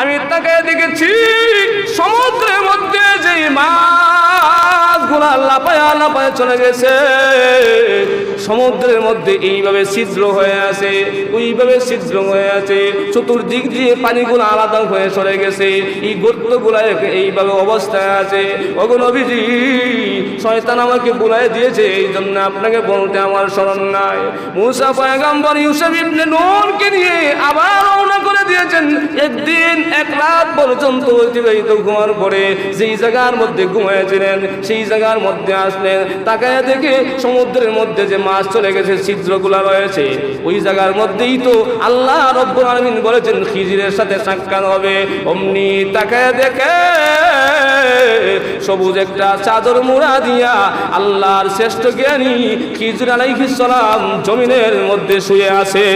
আমি তাকে দেখেছি সমুদ্রের মধ্যে যে মাছগুলা লাপায়া লাপায়া চলে গেছে। সমুদ্রের মধ্যে এইভাবে ছিদ্র হয়ে আছে, ওইভাবে ছিদ্র হয়ে আছে, চতুর্দিক দিয়ে পানিগুলো আলাদা হয়ে চলে গেছে। এই গর্তগুলা এইভাবে অবস্থায় আছে। ওগো নবীজি শয়তান আমাকে বুলাই দিয়েছে এই জন্য আপনাকে বলতে আমার স্মরণ নাই। মুসা পয়গাম্বর ইউসুফ ইবনে নূনকে নিয়ে আবার রওনা করে দিয়েছেন। একদিন, এক রাত পর্যন্ত অতিবাহিত ঘুমার পরে যেই জায়গার মধ্যে ঘুমিয়েছিলেন সেই জায়গার মধ্যে আসলেন। তাকায় দেখে সমুদ্রের মধ্যে যে মাছ চলে গেছে, ছিদ্রগুলা রয়েছে। ওই জায়গার মধ্যেই তো আল্লাহ রব্বুল আলামিন বলেছেন, খিজিরের সাথে সাক্ষাৎ হবে। অমনি তাকায় দেখে সবুজ একটা চাদর মুড়া দিয়া আল্লাহর শ্রেষ্ঠ জ্ঞানী খিজুর আলাইহিস সালাম জমিনের মধ্যে শুয়ে আছে।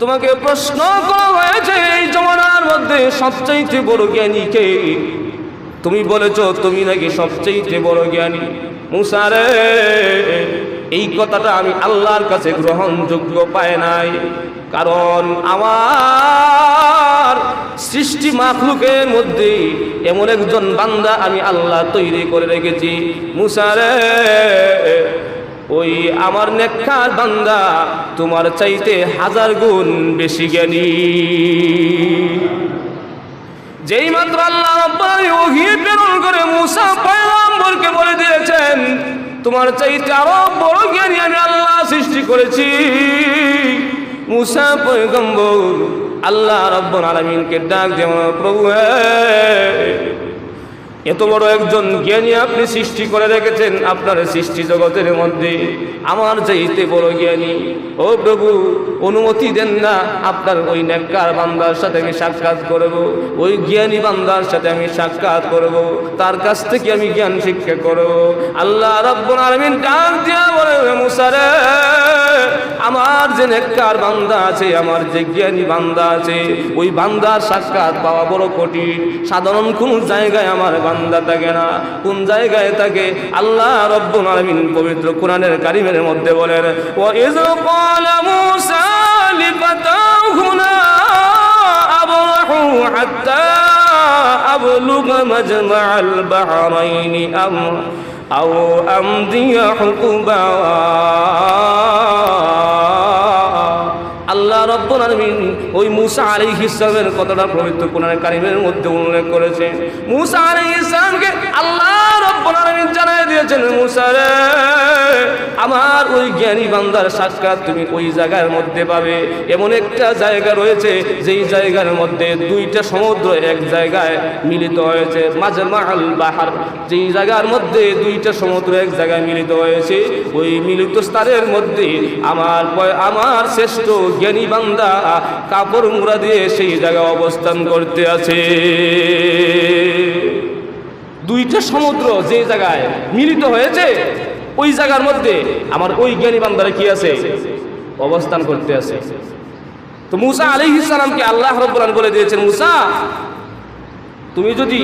তোমাকে প্রশ্ন করা হয়েছে, এই জমানার মধ্যে সবচাইতে বড় জ্ঞানী কে? তুমি বলেছ, তুমি নাকি সবচাইতে বড় জ্ঞানী? মুসারে এই কথাটা আমি আল্লাহর কাছে গ্রহণযোগ্য পাই নাই। কারণ আমার সৃষ্টি মাখলুকের মধ্যে এমন একজন বান্দা আমি আল্লাহ তৈরি করে রেখেছি। মুসারে ওই আমার নেককার বান্দা, তোমার চাইতে হাজার গুণ বেশি জ্ঞানী। যেই মাত্র আল্লাহ প্রেরণ করে মুসা পয়গম্বরকে বলে দিয়েছেন তোমার চাইতে আরও বড় জ্ঞানী আমি আল্লাহ সৃষ্টি করেছি। মুসা আল্লাহ রব্বুল আলামিনকে ডাক যেমন প্রভু হে এত বড় একজন জ্ঞানী আপনি সৃষ্টি করে রেখেছেন আপনার সৃষ্টি জগতের মধ্যে। আমার চাইতে বড় জ্ঞানী। ও প্রভু, অনুমতি দেন না আপনার ওই নেককার বান্দার সাথে আমি সাক্ষাৎ করব। ওই জ্ঞানী বান্দার সাথে আমি সাক্ষাৎ করব। তার কাছ থেকে আমি জ্ঞান শিক্ষা করব। আল্লাহ রব্বুল আলামিন ডাক দিয়া বলে মুসারে আমার যে নেককার বান্দা আছে, আমার যে জ্ঞানী বান্দা আছে, ওই বান্দার সাক্ষাৎ পাওয়া বড় কঠিন। সাধারণ কোন জায়গায় আমার বান্দা থাকে না। কোন জায়গায় থাকে? আল্লাহ রব্বুল পবিত্র কোরআনের কারিমের মধ্যে বলেন ইয ক্বালা মূসা লিফাতাহু লা আবরাহু হাত্তা বাহরাইনি আম আও আমদিয়া حقوبا আল্লাহ রব্বুল আলমিন ওই মুসা আলী ইসলামের কথাটা পবিত্র কোরআনের কারিমের মধ্যে উল্লেখ করেছে মুসা আলী সালামকে আল্লাহ রব্বুল আলামিন জানায় দিয়েছেন মুসা রে, আমার ওই জ্ঞানী বান্দার সাক্ষাৎ তুমি ওই জায়গার মধ্যে পাবে। এমন একটা জায়গা রয়েছে, যেই জায়গার মধ্যে দুইটা সমুদ্র এক জায়গায় মিলিত হয়েছে মাঝে মাহাল বাহার। যেই জায়গার মধ্যে দুইটা সমুদ্র এক জায়গায় মিলিত হয়েছে, ওই মিলিত স্থানের মধ্যে আমার আমার শ্রেষ্ঠ জ্ঞানী বান্দা কাপড় মুড়া দিয়ে সেই জায়গায় অবস্থান করতে আছে। দুইটা সমুদ্র যে জায়গায় মিলিত হয়েছে, ওই জায়গার মধ্যে আমার ওই জ্ঞানী বান্দারা কি আছে? অবস্থান করতে আছে। তো মুসা আলাইহিস সালামকে আল্লাহ রব্বুল বলে দিয়েছেন, মুসা, তুমি যদি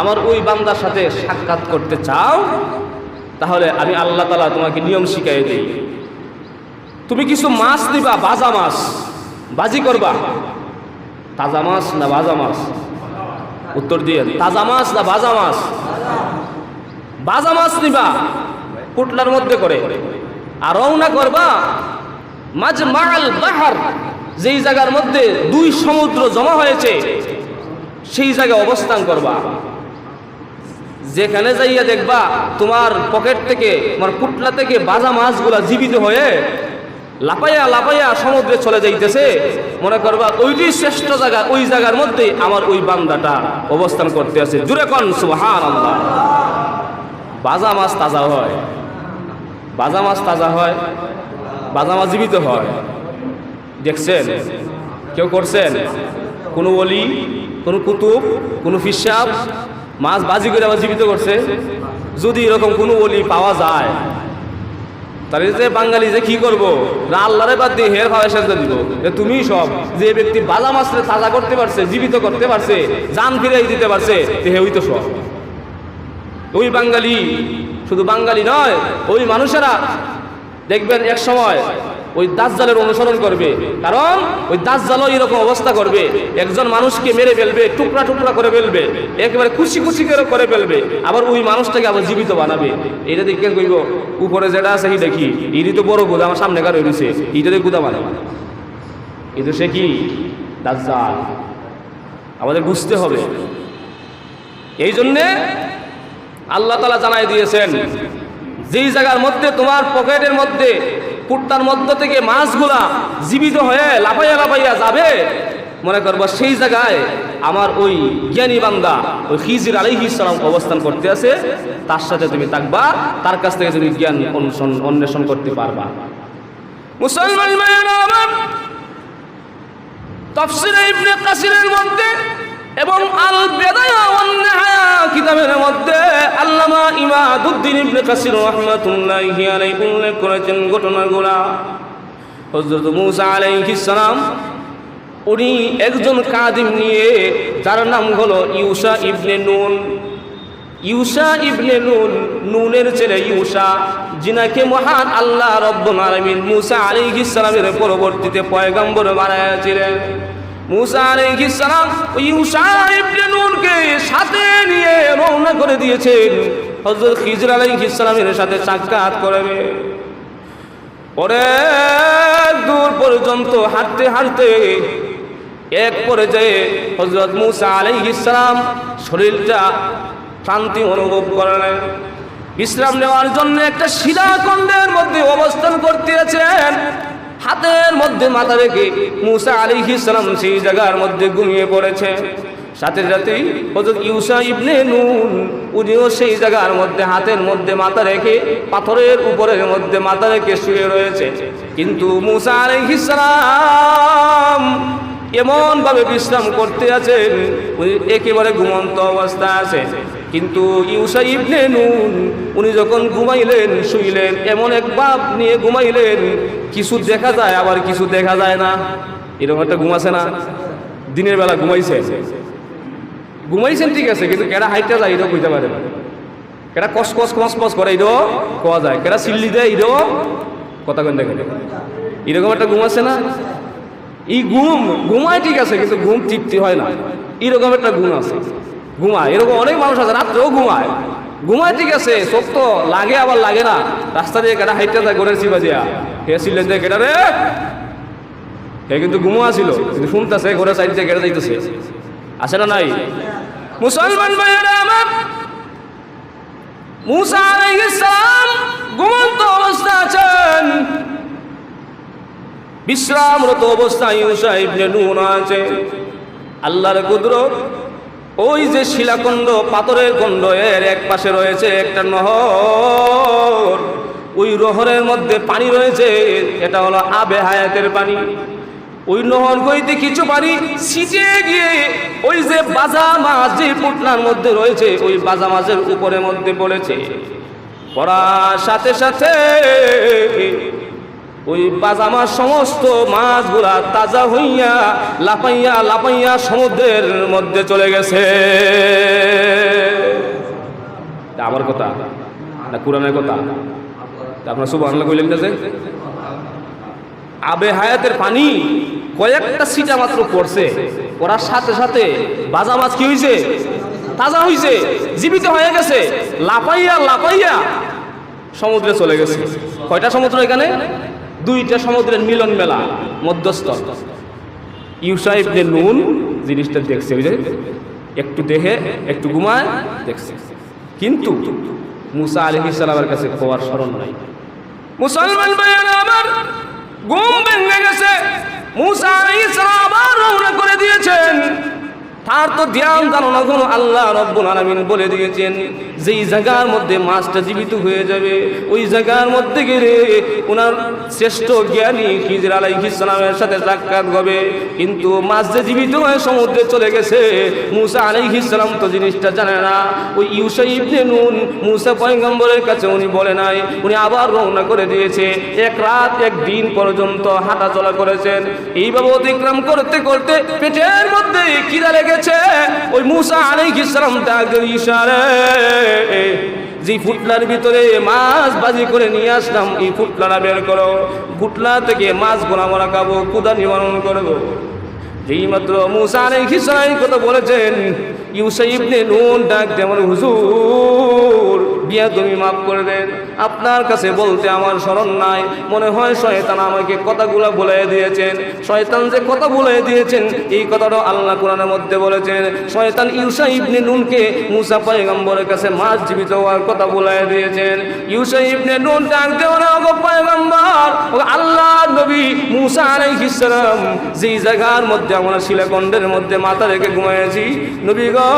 আমার ওই বান্দার সাথে সাক্ষাৎ করতে চাও, তাহলে আমি আল্লাহ তালা তোমাকে নিয়ম শিখাই দিই। তুমি কিছু মাছ নিবা বাজা মাছ। বাজি করবা। তাজা মাছ না বাজা মাছ? উত্তর দিয়ে তাজা মাছ না বাজা মাছ? বাজা মাছ নিবা, কুটলার মধ্যে করে। আর রওনা করবা মাঝ মাল বাহার, যেই জায়গার মধ্যে দুই সমুদ্র জমা হয়েছে, সেই জায়গায় অবস্থান করবা। যেখানে যাইয়া দেখবা তোমার পকেট থেকে, তোমার কুটলা থেকে বাজা মাছগুলা জীবিত হয়ে লাপাইয়া লাপাইয়া সমুদ্রে চলে যাইতেছে। মনে করবা, ওইটি শ্রেষ্ঠ জায়গা, ওই জায়গার মধ্যে আমার ওই বান্দাটা অবস্থান করতে আছে। জুড়ে কন সুহান আল্লাহ বাজা মাছ তাজা হয়। বাজা মাছ তাজা হয়। বাজা মাছ জীবিত হয়। দেখছেন? কেউ করছেন? কোনো অলি কোনো কুতুব, কোনো ফিসাব মাছ বাজি করে আবার জীবিত করছে। যদি এরকম কোনো অলি পাওয়া যায় তাহলে যে বাঙালি যে কি করব? আল্লাহরে বাদ দিয়ে হের ভাবে শেষ দিব। তুমি সব। যে ব্যক্তি বালা মাছরে তাজা করতে পারছে, জীবিত করতে পারছে, জান ফিরাই দিতে পারছে হে ওই তো সব। ওই বাঙালি শুধু বাঙালি নয়, ওই মানুষেরা দেখবেন এক সময় ওই দাসজালের অনুসরণ করবে। কারণ ওই দাসজালও এরকম অবস্থা করবে। একজন মানুষকে মেরে ফেলবে, টুকরা টুকরা করে ফেলবে, একেবারে খুশি খুশি করে করে ফেলবে, আবার ওই মানুষটাকে আবার জীবিত বানাবে। এটা দেখে কইব, উপরে যেটা আছে এই দেখি ইনি তো বড় গুদা আমার সামনে কারও রয়েছে দিয়ে গুদা বানাবে কিন্তু সে কি? দাসজাল আমাদের বুঝতে হবে। এই জন্যে আল্লাহ তালা জানাই দিয়েছেন, যেই জায়গার মধ্যে তোমার পকেটের মধ্যে কুর্তার মধ্য থেকে মাছগুলা জীবিত হয়ে লাফাইয়া লাফাইয়া যাবে। মনে করব সেই জায়গায় আমার ওই জ্ঞানী বান্দা, ওই খিজির আলী ইসলাম অবস্থান করতে আছে। তার সাথে তুমি থাকবা, তার কাছ থেকে তুমি জ্ঞান অন্বেষণ করতে পারবা। মুসলমান এবং আল বেদায়া কিতাবের মধ্যে আল্লামা ইমাদুদ্দিন ইবনে কাসির রাহমাতুল্লাহি আলাইহি উল্লেখ করেছেন হযরত সালাম, উনি একজন কাদিম নিয়ে, যার নাম হলো ইউসা ইবনে নুন। ইউসা ইবনে নুন, নুনের ছেলে ইউসা, যিনাকে মহান আল্লাহ রব্বুল আলামিন মুসা আলাইহিস সালামের পরবর্তীতে পয়গম্বর বানাইছিলেন মুসা আলাইহিস সালাম ইউসা ইবনে নুনকে সাথে নিয়ে রওনা করে দিয়েছেন। হযরত খিজর আলাইহিস সালামের সাথে সাক্ষাৎ করবে অনেক দূর পর্যন্ত হাঁটতে হাঁটতে এক পর্যায়ে হজরত মুসা আলাইহিস সালাম শরীরটা শান্তি অনুভব করলেন। বিশ্রাম নেওয়ার জন্য একটা শিলাখণ্ডের মধ্যে অবস্থান করতে আছেন হাতের মধ্যে মাথা রেখে মুসা আলাইহিস সালাম সেই জায়গার মধ্যে ঘুমিয়ে পড়েছে। সাথে সাথেই হজরত ইউসা ইবনে নুন উনিও সেই জায়গার মধ্যে, হাতের মধ্যে মাথা রেখে, পাথরের উপরের মধ্যে মাথা রেখে শুয়ে রয়েছে। কিন্তু মুসা আলাইহিস সালাম এমন ভাবে বিশ্রাম করতে আছেন, উনি একেবারে ঘুমন্ত অবস্থা আছে। কিন্তু ইউসা ইবনে নুন, উনি যখন ঘুমাইলেন, শুইলেন, এমন এক বাপ নিয়ে ঘুমাইলেন, কিছু দেখা যায়, আবার কিছু দেখা যায় না। এরকম একটা ঘুমাছে না? দিনের বেলা ঘুমাইছে। ঘুমাইছেন ঠিক আছে, কিন্তু কেডা হাইটটা যায় এটাও কইতে পারে কেডা কস কস কস কস করে এটাও কোয়া যায়। কেডা সিল্লি দেয় এটাও কথা কেন দেখেন। এরকম একটা ঘুম আছে না? এই ঘুম, ঘুমায় ঠিক আছে, কিন্তু ঘুম তৃপ্তি হয় না। এরকম একটা ঘুম আছে। ঘুমায়। এরকম অনেক মানুষ আছে, রাত্রেও ঘুমায়। ঘুমায় ঠিক আছে, চোখ তো লাগে, আবার লাগে না। রাস্তা দিয়ে কেটা হাইটটা যায় গোড়ের চিবা দিয়া। হে ছিলেন যে কেটা রে? হে কিন্তু ঘুমো আছিল কিন্তু শুনতেছে ঘরের সাইড দিয়ে কেটে যাইতেছে। আছে না নাই? মুসলমান ভাইয়েরা আমার, মুসা আলাইহিস সালাম ঘুমন্ত অবস্থা আছেন। বিশ্রামরত অবস্থায় ইউসা ইবনে নুন আছে। আল্লাহর কুদরত, ওই যে শিলাখণ্ড পাথরের খণ্ড এর এক পাশে রয়েছে একটা নহর। ওই নহরের মধ্যে পানি রয়েছে, এটা হলো আবে হায়াতের পানি। ওই নহর হইতে কিছু পানি ছিটে গিয়ে ওই যে বাজা মাছ যে পুটনার মধ্যে রয়েছে, ওই বাজা মাছের উপরের মধ্যে পড়েছে। পড়ার সাথে সাথে ওই বাজা মাছ সমস্ত মাছগুলা তাজা হইয়া লাপাইয়া লাপাইয়া সমুদ্রের মধ্যে চলে গেছে। আমার কথা? না কোরআনের কথা? আপনার শুভ আনলা কইলেন আবে হায়াতের পানি কয়েকটা সিটা মাত্র পড়ছে। পড়ার সাথে সাথে বাজা মাছ কি হয়েছে তাজা হয়েছে জীবিত হয়ে গেছে লাপাইয়া লাপাইয়া সমুদ্রে চলে গেছে। কয়টা সমুদ্র এখানে? দুইটা সমুদ্রের মিলন মেলা মধ্যস্থ ইউসা ইবনে নুন জিনিসটা দেখছে, ওই যে একটু দেখে একটু ঘুমায়, দেখছে। কিন্তু মুসা আলী ইসলামের কাছে খোয়ার স্মরণ নাই। মুসলমান ভাইয়েরা আমার, ঘুম ভেঙে গেছে। মুসা ইসরা আবার রওনা করে দিয়েছেন। আর তো ধ্যান ধারণা কোনো আল্লাহ রব্বুল আলামিন বলে দিয়েছেন। যেই জায়গার মধ্যে মাছটা জীবিত হয়ে যাবে, ওই জায়গার মধ্যে গেলে ওনার শ্রেষ্ঠ জ্ঞানী খিজির আলাইহিস সালামের সাথে সাক্ষাৎ হবে। কিন্তু মাছ যে জীবিত হয়ে সমুদ্রে চলে গেছে, মুসা আলাইহিস সালাম তো জিনিসটা জানে না। ওই ইউসা ইবনে নুন, মুসা পয়গম্বরের কাছে উনি বলে নাই, উনি আবার রওনা করে দিয়েছে। এক রাত, এক দিন পর্যন্ত হাঁটা চলা করেছেন এইভাবে অতিক্রম করতে করতে পেটের মধ্যে কিরা লেগেছে ওই মুসা আলাইহিস সালাম তাকে ইশারে যে ফুটলার ভিতরে মাছ বাজি করে নিয়ে আসলাম, এই ফুটলাটা বের করো। ফুটলা থেকে মাছ গোনা মোনা খাব কুদা নিবারণ করব। এইমাত্র মাত্র মুসা আলাইহিস সালাম কথা বলেছেন, ইউসা ইবনে নুন ডাক যেমন হুজুর বিয়া তুমি মাফ করে দেন। আপনার কাছে বলতে আমার স্মরণ নাই। মনে হয় শয়তান আমাকে কথাগুলো বলে দিয়েছেন। শয়তান যে কথা বলে দিয়েছেন, এই কথাটা আল্লাহ কোরআনের মধ্যে বলেছেন। শয়তান ইউসা ইবনে নুনকে মুসা পয়গম্বরের কাছে মাছ জীবিত হওয়ার কথা বলে দিয়েছেন। ইউসা ইবনে নুন ডাক দেওয়ার গো পয়গম্বর। ও আল্লাহ নবী মুসা আলাইহিস সালাম জায়গার মধ্যে আমরা শিলাকণ্ডের মধ্যে মাথা রেখে ঘুমাইছি নবী গো,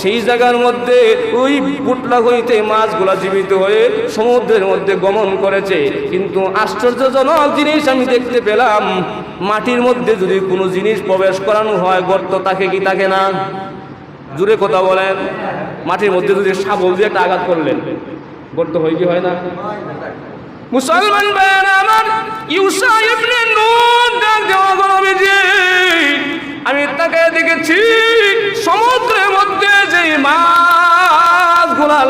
সেই জায়গার মধ্যে ওই পুটলা হইতে মাছগুলা জীবিত হয়ে সমুদ্রের মধ্যে গমন করেছে। কিন্তু আশ্চর্যজনক জিনিস আমি দেখতে পেলাম, মাটির মধ্যে যদি কোনো জিনিস প্রবেশ করানো হয়, গর্ত তাকে কি তাকে না? জুড়ে কথা বলেন, মাটির মধ্যে যদি শাবল দিয়ে একটা আঘাত করলেন, গর্ত হয় কি হয় না? মুসলমান ভাইয়ের আমার ইউসা ইবনে নুন ডাক দেওয়া গো নবীজি, আমি তাকে দেখেছি, সমুদ্রের মধ্যে যে মাছগুলা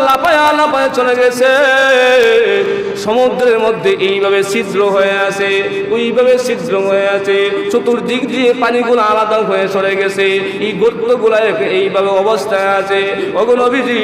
লাপায়া লাপায়া চলে গেছে। সমুদ্রের মধ্যে এইভাবে ছিদ্র হয়ে আছে, ওইভাবে ছিদ্র হয়ে আছে, চতুর্দিক দিয়ে পানিগুলো আলাদা হয়ে সরে গেছে। এই গর্তগুলা এইভাবে অবস্থায় আছে। অগনবীজি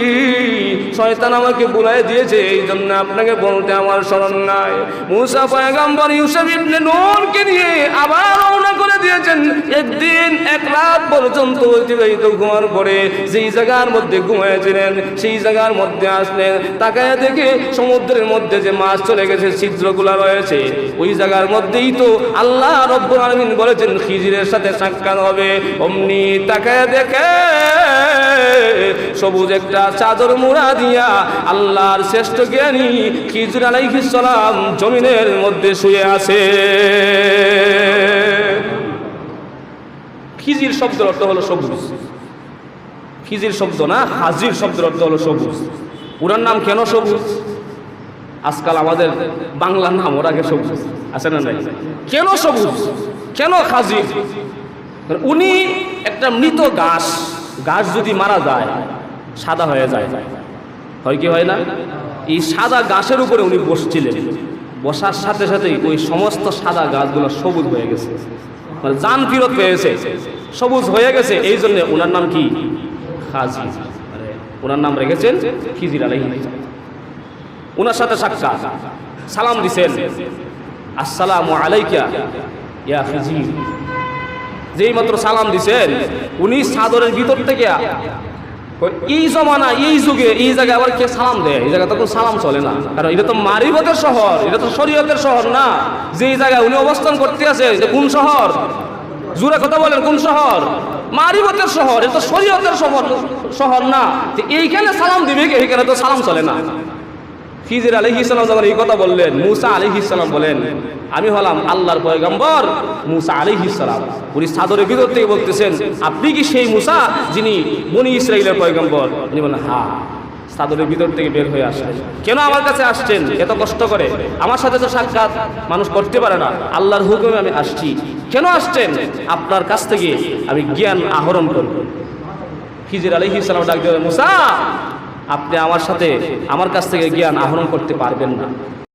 শয়তান আমাকে বুলাই দিয়েছে এই জন্য আপনাকে বলতে আমার স্মরণ নাই। মুসা পয়গাম্বর ইউসুফ ইবনে নূরকে নিয়ে আবার রওনা করে দিয়েছেন। একদিন এক রাত পর্যন্ত অতিবাহিত ঘুমার পরে যেই জায়গার মধ্যে ঘুমিয়েছিলেন সেই জায়গার মধ্যে আসলেন। তাকায় দেখে সমুদ্রের মধ্যে যে মাছ চলে গেছে, ছিদ্রগুলা রয়েছে, ওই জায়গার মধ্যেই তো আল্লাহ রব্বুল আলামিন বলেছেন, খিজিরের সাথে সাক্ষাৎ হবে। অমনি তাকায় দেখে সবুজ একটা চাদর মুড়া দিয়া আল্লাহর শ্রেষ্ঠ জ্ঞানী খিজুর আলাইহিস সালাম জমিনের মধ্যে শুয়ে আছে। খিজির শব্দের অর্থ হলো সবুজ। খিজির শব্দ না, হাজির শব্দের অর্থ হলো সবুজ। পুরার নাম কেন সবুজ? আজকাল আমাদের বাংলার নাম ওর আগে সবুজ। আছে না নাই? কেন সবুজ? কেন হাজির? উনি একটা মৃত গাছ গাছ যদি মারা যায়, সাদা হয়ে যায়। হয় কি হয় না? এই সাদা গাছের উপরে উনি বসছিলেন। বসার সাথে সাথেই ওই সমস্ত সাদা গাছগুলো সবুজ হয়ে গেছে। মানে জান ফিরত পেয়েছে। সবুজ হয়ে গেছে। এই জন্য ওনার নাম কি? খাজি। মানে ওনার নাম রেখেছেন খিজির আলাই ওনার সাথে সাক্ষাৎ। সালাম দিছেন। আসসালাম আলাইকা ইয়া খিজির। যেই মাত্র সালাম দিছেন, উনি সাদরের ভিতর থেকে এই জমানা, এই যুগে, এই জায়গায় আবার কে সালাম দেয়? এই জায়গায় তো সালাম চলে না। কারণ এটা তো মারিবতের শহর, এটা তো শরীয়তের শহর না। যে এই জায়গায় উনি অবস্থান করতে আছে যে কোন শহর? জুরে কথা বলেন, কোন শহর? মারিবতের শহর, এটা তো শরীয়তের শহর শহর না। এইখানে সালাম দিবে এইখানে তো সালাম চলে না। খিজির আলহি ইসলাম যখন এই কথা বললেন, মুসা আলহি ইসলাম বলেন, আমি হলাম আল্লাহর পয়গম্বর মুসা আলহি ইসলাম উনি সাদরের ভিতর থেকে বলতেছেন, আপনি কি সেই মুসা যিনি মনি ইসরাইলের পয়গম্বর? উনি বলেন হা সাদরের ভিতর থেকে বের হয়ে আসেন কেন আমার কাছে আসছেন? এত কষ্ট করে? আমার সাথে তো সাক্ষাৎ, মানুষ করতে পারে না। আল্লাহর হুকুমে আমি আসছি। কেন আসছেন? আপনার কাছ থেকে আমি জ্ঞান আহরণ করব। খিজির আলহি ইসলাম ডাক মুসা আপনি আমার সাথে আমার কাছ থেকে জ্ঞান আহরণ করতে পারবেন না।